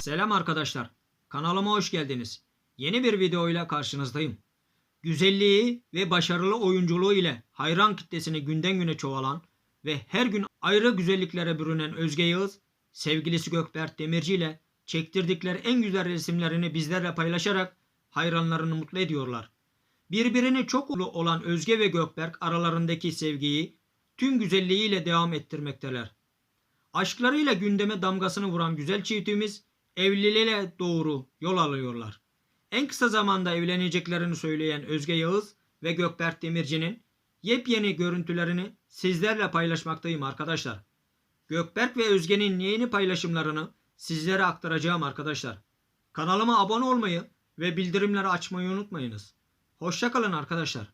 Selam arkadaşlar. Kanalıma hoş geldiniz. Yeni bir videoyla karşınızdayım. Güzelliği ve başarılı oyunculuğu ile hayran kitlesini günden güne çoğalan ve her gün ayrı güzelliklere bürünen Özge Yağız, sevgilisi Gökberk Demirci ile çektirdikleri en güzel resimlerini bizlerle paylaşarak hayranlarını mutlu ediyorlar. Birbirini çok ulu olan Özge ve Gökberk aralarındaki sevgiyi tüm güzelliğiyle devam ettirmekteler. Aşklarıyla gündeme damgasını vuran güzel çiftimiz evliliğe doğru yol alıyorlar. En kısa zamanda evleneceklerini söyleyen Özge Yağız ve Gökberk Demirci'nin yepyeni görüntülerini sizlerle paylaşmaktayım arkadaşlar. Gökberk ve Özge'nin yeni paylaşımlarını sizlere aktaracağım arkadaşlar. Kanalıma abone olmayı ve bildirimleri açmayı unutmayınız. Hoşçakalın arkadaşlar.